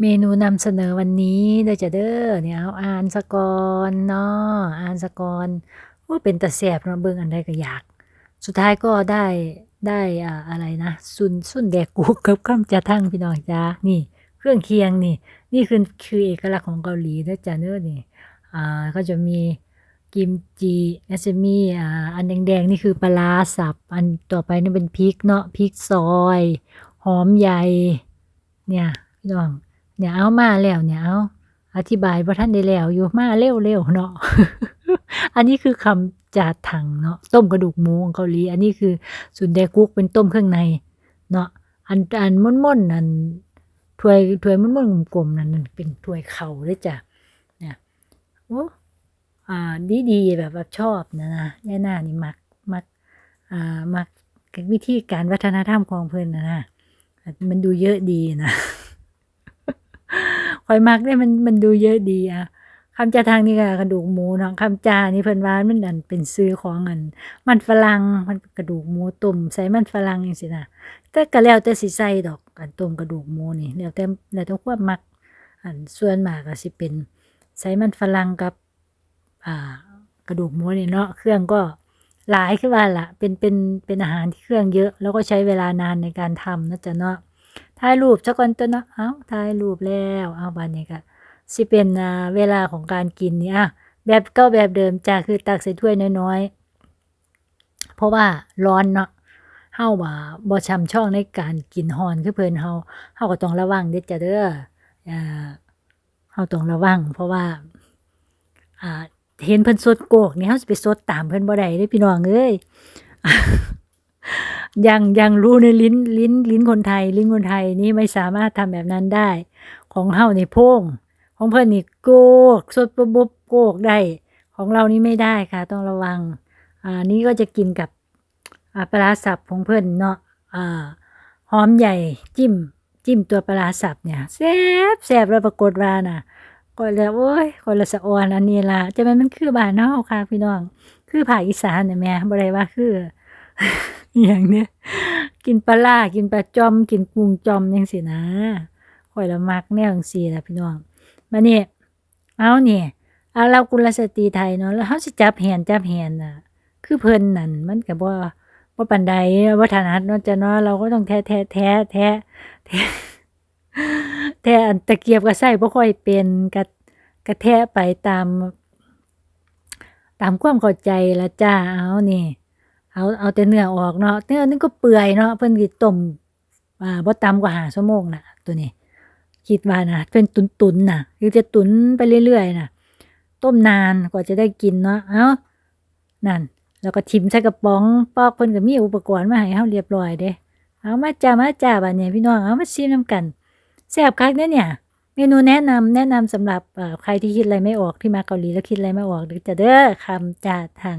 เมนูนำเสนอวันนี้เด้อจะเด้อเนี่ยเอาอ่านสะกอนเนาะอ่านสะกอนโอ้เป็นตาแสบเนาะเบิ่งอันใดก็อยาก สุดท้ายก็ได้ได้อ่าอะไรนะซุนซุนแดกกูกับคำจะทั้งพี่น้องจ้านี่ เครื่องเคียงนี่ นี่คือคือเอกลักษณ์ของเกาหลีเด้อจ้ะเด้อนี่อ่าก็จะมีกิมจิแล้วจะมีอ่าอันแดงๆนี่คือปลาร้าสับ อันต่อไปนี่เป็นพริกเนาะพริกซอย หอมใหญ่เนี่ยพี่น้อง เนี่ยเอามาแล้วเนี่ยเอาอธิบายว่าท่านได้แล้วอยู่มาเร็วๆเนาะ อันนี้คือคำจาถังเนาะต้มกระดูกหมูของเกาหลี อันนี้คือสุนแดกุกเป็นต้มเครื่องในเนาะอันอันม่อนๆนั่นถ้วยถ้วยม่อนๆกลมๆนั่นเป็นถ้วยเข่าเลยจ้ะเนี่ยโอ้อ่าดีๆแบบแบบชอบนะนะย่าหน้านี่มักมักอ่ามักวิธีการวัฒนธรรมของเพิ่อนนะนะมันดูเยอะดีนะ คอยมักเนี่ยมันมันดูเยอะดีอะคำจาทางนี่ก็กระดูกหมูเนาะคำจานี่เพิ่นว่ามันอันเป็นซื้อของอัน มันฝรั่งมันกระดูกหมูต้มใส่มันฝรั่งจังซี่นะแต่ก็แล้วแต่สิใส่ดอกอันต้มกระดูกหมูนี่แล้วแต่แล้วแต่ความมัก อันส่วนมากก็สิเป็นใส่มันฝรั่งกับ อ่ากระดูกหมูนี่เนาะเครื่องก็หลายคือว่าละเป็นเป็นเป็นอาหารที่เครื่องเยอะ แล้วก็ใช้เวลานานในการทำนะจ๊ะเนาะ ถ่ายรูปซะก่อนตัวเนาะเอาถ่ายรูปแล้วเอาบัดนี้ก็สิเป็นเวลาของการกินเนี่อะแบบก่าแบบเดิมจ้ะคือตักใส่ถ้วยน้อยๆ เพราะว่าร้อนเนาะเฮาว่าบ่ช่ำช่องในการกินฮอนคือเพิ่นเฮาเฮาก็ต้องระวังเด้อจ้ะเด้ออ่าเฮาต้องระวัง เพราะว่าอ่าเห็นเพิ่นสดโกกนี่เฮาสิไปสดตามเพิ่นบ่ได้เด้พี่น้องเอ้ย ยังยังรู้ในลิ้นลิ้นลิ้นคนไทย ลิ้นคนไทยนี่ไม่สามารถทำแบบนั้นได้ ของเฮานี่โพ่งของเพิ่อนนี่โกกสดปุ๊บปุ๊บโกกได้ ของเรานี่ไม่ได้ค่ะ ต้องระวัง อ่านี่ก็จะกินกับปลาสับของเพิ่อนเนาะอ่าหอมใหญ่จิ้ม จิ้มตัวปลาสับเนี่ยแซ่บแซ่บแล้วปรากฏว่าน่ะก็แล้วโอ้ยคนละสะออนอันนี้ล่ะจะแม่นมันคือบ้านเฮาค่ะพี่น้อง คือภาคอีสานน่ะแม่บ่ได้ว่าคือ อย่างเนี้ยกินปลาร้ากินปลาจอม กินกุ้งจอมจังซี่นะข่อยละมักแนวจังซี่ล่ะพี่น้องมาเนี่ยเอาเนี่เอาเรากุลสตรีไทยเนาะแล้วเฮาสิจับแหนจับแหนน่ะ คือเพลินนั่นมันก็บ่บ่าปานใดบ่ถนัดเนาะจะเนาะเราก็ต้องแท้แท้แท้แท้แท้แท้อันตะเกียบก็ใช้บ่ค่อยเป็นก็ก็แท้ไปตาม ตามความเข้าใจละจ้าเอานี่ เอาเอาแต่เนื้อออกเนาะเนื้อนี่ก็เปื่อยเนาะเพิ่นสิต้มอ่าบ่ต่ำกว่า5ชั่วโมงน่ะตัวนี้ คิดว่านะเป็นตุนๆน่ะคือจะตุนไปเรื่อยๆน่ะต้มนานกว่าจะได้กินเนาะเอานั่น แล้วก็ทิมใส่กระป๋องปอกเพิ่นก็มีอุปกรณ์มาให้เฮาเรียบร้อยเด้เอามาจ้ามาจ้าบัดนี้พี่น้องเอามาชิมนำกันแซ่บคักเด้เนี่ยเมนูแนะนำแนะนำสำหรับใครที่คิดอะไรไม่ออกที่มาเกาหลีแล้วคิดอะไรไม่ออกเด้อจะเด้อคำจ่าทาง